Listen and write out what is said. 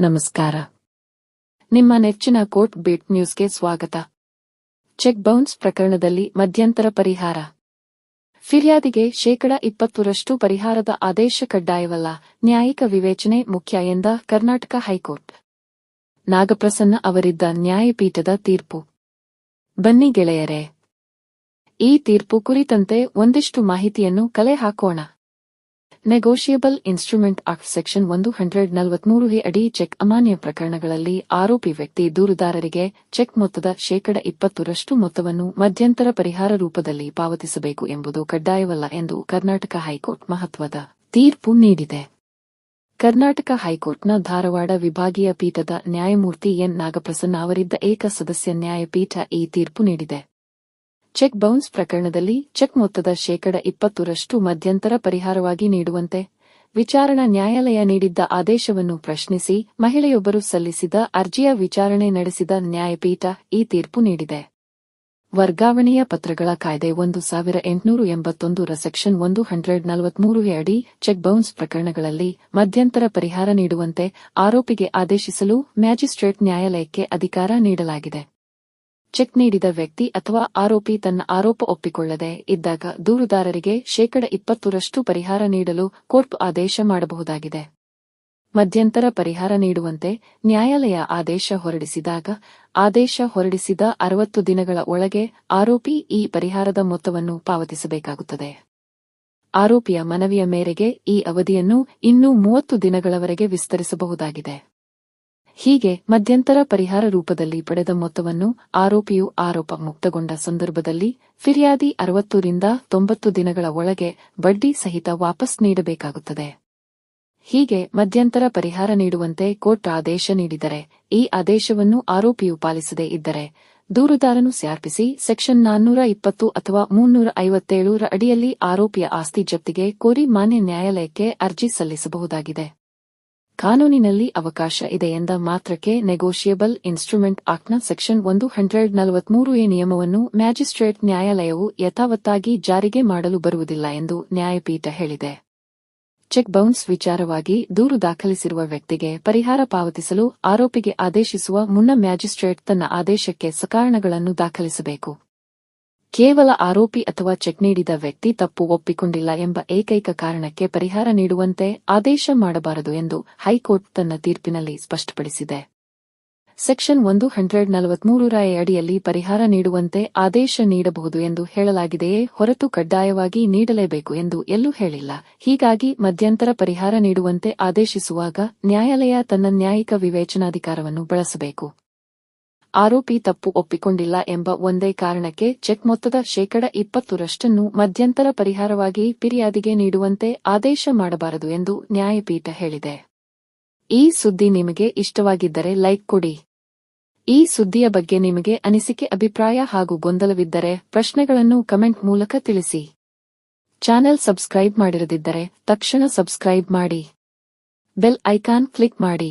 ನಮಸ್ಕಾರ. ನಿಮ್ಮ ನೆಚ್ಚಿನ ಕೋರ್ಟ್ ಬೀಟ್ ನ್ಯೂಸ್ಗೆ ಸ್ವಾಗತ. ಚೆಕ್ ಬೌನ್ಸ್ ಪ್ರಕರಣದಲ್ಲಿ ಮಧ್ಯಂತರ ಪರಿಹಾರ. ಫಿರ್ಯಾದಿಗೆ ಶೇಕಡ ಇಪ್ಪತ್ತರಷ್ಟು ಪರಿಹಾರದ ಆದೇಶ ಕಡ್ಡಾಯವಲ್ಲ, ನ್ಯಾಯಿಕ ವಿವೇಚನೆ ಮುಖ್ಯ ಎಂದ ಕರ್ನಾಟಕ ಹೈಕೋರ್ಟ್. ನಾಗಪ್ರಸನ್ನ ಅವರಿದ್ದ ನ್ಯಾಯಪೀಠದ ತೀರ್ಪು. ಬನ್ನಿ ಗೆಳೆಯರೇ. ಈ ತೀರ್ಪು ಕುರಿತಂತೆ ಒಂದಿಷ್ಟು ಮಾಹಿತಿಯನ್ನು ಕಲೆ ಹಾಕೋಣ. ನೆಗೋಷಿಯಬಲ್ ಇನ್ಸ್ಟ್ರೂಮೆಂಟ್ ಆಕ್ಟ್ ಸೆಕ್ಷನ್ ಒಂದು ಹಂಡ್ರೆಡ್ ನಲವತ್ಮೂರು ಎ ಅಡಿ ಚೆಕ್ ಅಮಾನ್ಯ ಪ್ರಕರಣಗಳಲ್ಲಿ ಆರೋಪಿ ವ್ಯಕ್ತಿ ದೂರುದಾರರಿಗೆ ಚೆಕ್ ಮೊತ್ತದ ಶೇಕಡ ಇಪ್ಪತ್ತರಷ್ಟು ಮೊತ್ತವನ್ನು ಮಧ್ಯಂತರ ಪರಿಹಾರ ರೂಪದಲ್ಲಿ ಪಾವತಿಸಬೇಕು ಎಂಬುದು ಕಡ್ಡಾಯವಲ್ಲ ಎಂದು ಕರ್ನಾಟಕ ಹೈಕೋರ್ಟ್ ಮಹತ್ವದ ತೀರ್ಪು ನೀಡಿದೆ. ಕರ್ನಾಟಕ ಹೈಕೋರ್ಟ್ನ ಧಾರವಾಡ ವಿಭಾಗೀಯ ಪೀಠದ ನ್ಯಾಯಮೂರ್ತಿ ಎನ್ ನಾಗಪ್ರಸನ್ನ ಅವರಿದ್ದ ಏಕ ಸದಸ್ಯ ನ್ಯಾಯಪೀಠ ಈ ತೀರ್ಪು ನೀಡಿದೆ. ಚೆಕ್ ಬೌನ್ಸ್ ಪ್ರಕರಣದಲ್ಲಿ ಚೆಕ್ ಮೊತ್ತದ ಶೇಕಡ ಇಪ್ಪತ್ತರಷ್ಟು ಮಧ್ಯಂತರ ಪರಿಹಾರವಾಗಿ ನೀಡುವಂತೆ ವಿಚಾರಣಾ ನ್ಯಾಯಾಲಯ ನೀಡಿದ್ದ ಆದೇಶವನ್ನು ಪ್ರಶ್ನಿಸಿ ಮಹಿಳೆಯೊಬ್ಬರು ಸಲ್ಲಿಸಿದ ಅರ್ಜಿಯ ವಿಚಾರಣೆ ನಡೆಸಿದ ನ್ಯಾಯಪೀಠ ಈ ತೀರ್ಪು ನೀಡಿದೆ. ವರ್ಗಾವಣೆಯ ಪತ್ರಗಳ ಕಾಯ್ದೆ ಒಂದು ಸಾವಿರ ಎಂಟುನೂರು ಎಂಬತ್ತೊಂದು ರ ಸೆಕ್ಷನ್ ಒಂದು ಹಂಡ್ರೆಡ್ ನಲವತ್ಮೂರು ಅಡಿ ಚೆಕ್ ಬೌನ್ಸ್ ಪ್ರಕರಣಗಳಲ್ಲಿ ಮಧ್ಯಂತರ ಪರಿಹಾರ ನೀಡುವಂತೆ ಆರೋಪಿಗೆ ಆದೇಶಿಸಲು ಮ್ಯಾಜಿಸ್ಟ್ರೇಟ್ ನ್ಯಾಯಾಲಯಕ್ಕೆ ಅಧಿಕಾರ ನೀಡಲಾಗಿದೆ. ಚೆಕ್ ನೀಡಿದ ವ್ಯಕ್ತಿ ಅಥವಾ ಆರೋಪಿ ತನ್ನ ಆರೋಪ ಒಪ್ಪಿಕೊಳ್ಳದೆ ಇದ್ದಾಗ ದೂರುದಾರರಿಗೆ ಶೇಕಡ ಇಪ್ಪತ್ತರಷ್ಟು ಪರಿಹಾರ ನೀಡಲು ಕೋರ್ಟ್ ಆದೇಶ ಮಾಡಬಹುದಾಗಿದೆ. ಮಧ್ಯಂತರ ಪರಿಹಾರ ನೀಡುವಂತೆ ನ್ಯಾಯಾಲಯ ಆದೇಶ ಹೊರಡಿಸಿದಾಗ, ಆದೇಶ ಹೊರಡಿಸಿದ ಅರವತ್ತು ದಿನಗಳ ಒಳಗೆ ಆರೋಪಿ ಈ ಪರಿಹಾರದ ಮೊತ್ತವನ್ನು ಪಾವತಿಸಬೇಕಾಗುತ್ತದೆ. ಆರೋಪಿಯ ಮನವಿಯ ಮೇರೆಗೆ ಈ ಅವಧಿಯನ್ನು ಇನ್ನೂ ಮೂವತ್ತು ದಿನಗಳವರೆಗೆ ವಿಸ್ತರಿಸಬಹುದಾಗಿದೆ. ಹೀಗೆ ಮಧ್ಯಂತರ ಪರಿಹಾರ ರೂಪದಲ್ಲಿ ಪಡೆದ ಮೊತ್ತವನ್ನು ಆರೋಪಿಯು ಆರೋಪ ಮುಕ್ತಗೊಂಡ ಸಂದರ್ಭದಲ್ಲಿ ಫಿರ್ಯಾದಿ ಅರವತ್ತರಿಂದ ತೊಂಬತ್ತು ದಿನಗಳ ಒಳಗೆ ಬಡ್ಡಿ ಸಹಿತ ವಾಪಸ್ ನೀಡಬೇಕಾಗುತ್ತದೆ. ಹೀಗೆ ಮಧ್ಯಂತರ ಪರಿಹಾರ ನೀಡುವಂತೆ ಕೋರ್ಟ್ ಆದೇಶ ನೀಡಿದರೆ ಈ ಆದೇಶವನ್ನು ಆರೋಪಿಯು ಪಾಲಿಸದೇ ಇದ್ದರೆ ದೂರುದಾರನು ಸ್ಯಾರ್ಪಿಸಿ ಸೆಕ್ಷನ್ ನಾನ್ನೂರ ಇಪ್ಪತ್ತು ಅಥವಾ ಮುನ್ನೂರ ಐವತ್ತೇಳರ ಅಡಿಯಲ್ಲಿ ಆರೋಪಿಯ ಆಸ್ತಿ ಜಪ್ತಿಗೆ ಕೋರಿ ಮಾನ್ಯ ನ್ಯಾಯಾಲಯಕ್ಕೆ ಅರ್ಜಿ ಸಲ್ಲಿಸಬಹುದಾಗಿದೆ. ಕಾನೂನಿನಲ್ಲಿ ಅವಕಾಶ ಇದೆ ಎಂದ ಮಾತ್ರಕ್ಕೆ ನೆಗೋಷಿಯಬಲ್ ಇನ್ಸ್ಟ್ರೂಮೆಂಟ್ ಆಕ್ಟ್ನ ಸೆಕ್ಷನ್ ಒಂದು ಹಂಡ್ರೆಡ್ ನಲವತ್ಮೂರು ಎ ನಿಯಮವನ್ನು ಮ್ಯಾಜಿಸ್ಟ್ರೇಟ್ ನ್ಯಾಯಾಲಯವು ಯಥಾವತ್ತಾಗಿ ಜಾರಿಗೆ ಮಾಡಲು ಬರುವುದಿಲ್ಲ ಎಂದು ನ್ಯಾಯಪೀಠ ಹೇಳಿದೆ. ಚೆಕ್ ಬೌನ್ಸ್ ವಿಚಾರವಾಗಿ ದೂರು ದಾಖಲಿಸಿರುವ ವ್ಯಕ್ತಿಗೆ ಪರಿಹಾರ ಪಾವತಿಸಲು ಆರೋಪಿಗೆ ಆದೇಶಿಸುವ ಮುನ್ನ ಮ್ಯಾಜಿಸ್ಟ್ರೇಟ್ ತನ್ನ ಆದೇಶಕ್ಕೆ ಸಕಾರಣಗಳನ್ನು ದಾಖಲಿಸಬೇಕು. ಕೇವಲ ಆರೋಪಿ ಅಥವಾ ಚೆಕ್ ನೀಡಿದ ವ್ಯಕ್ತಿ ತಪ್ಪು ಒಪ್ಪಿಕೊಂಡಿಲ್ಲ ಎಂಬ ಏಕೈಕ ಕಾರಣಕ್ಕೆ ಪರಿಹಾರ ನೀಡುವಂತೆ ಆದೇಶ ಮಾಡಬಾರದು ಎಂದು ಹೈಕೋರ್ಟ್ ತನ್ನ ತೀರ್ಪಿನಲ್ಲಿ ಸ್ಪಷ್ಟಪಡಿಸಿದೆ. ಸೆಕ್ಷನ್ ಒಂದು ಹಂಡ್ರೆಡ್ ನಲವತ್ಮೂರರ ಅಡಿಯಲ್ಲಿ ಪರಿಹಾರ ನೀಡುವಂತೆ ಆದೇಶ ನೀಡಬಹುದು ಎಂದು ಹೇಳಲಾಗಿದೆಯೇ ಹೊರತು ಕಡ್ಡಾಯವಾಗಿ ನೀಡಲೇಬೇಕು ಎಂದು ಎಲ್ಲೂ ಹೇಳಿಲ್ಲ. ಹೀಗಾಗಿ ಮಧ್ಯಂತರ ಪರಿಹಾರ ನೀಡುವಂತೆ ಆದೇಶಿಸುವಾಗ ನ್ಯಾಯಾಲಯ ತನ್ನ ನ್ಯಾಯಿಕ ವಿವೇಚನಾಧಿಕಾರವನ್ನು ಬಳಸಬೇಕು. ಆರೋಪಿ ತಪ್ಪು ಒಪ್ಪಿಕೊಂಡಿಲ್ಲ ಎಂಬ ಒಂದೇ ಕಾರಣಕ್ಕೆ ಚೆಕ್ ಮೊತ್ತದ ಶೇಕಡ ಇಪ್ಪತ್ತರಷ್ಟನ್ನು ಮಧ್ಯಂತರ ಪರಿಹಾರವಾಗಿ ಫಿರ್ಯಾದಿಗೆ ನೀಡುವಂತೆ ಆದೇಶ ಮಾಡಬಾರದು ಎಂದು ನ್ಯಾಯಪೀಠ ಹೇಳಿದೆ. ಈ ಸುದ್ದಿ ನಿಮಗೆ ಇಷ್ಟವಾಗಿದ್ದರೆ ಲೈಕ್ ಕೊಡಿ. ಈ ಸುದ್ದಿಯ ಬಗ್ಗೆ ನಿಮಗೆ ಅನಿಸಿಕೆ, ಅಭಿಪ್ರಾಯ ಹಾಗೂ ಗೊಂದಲವಿದ್ದರೆ ಪ್ರಶ್ನೆಗಳನ್ನು ಕಮೆಂಟ್ ಮೂಲಕ ತಿಳಿಸಿ. ಚಾನೆಲ್ ಸಬ್ಸ್ಕ್ರೈಬ್ ಮಾಡಿರದಿದ್ದರೆ ತಕ್ಷಣ ಸಬ್ಸ್ಕ್ರೈಬ್ ಮಾಡಿ. ಬೆಲ್ ಐಕಾನ್ ಕ್ಲಿಕ್ ಮಾಡಿ.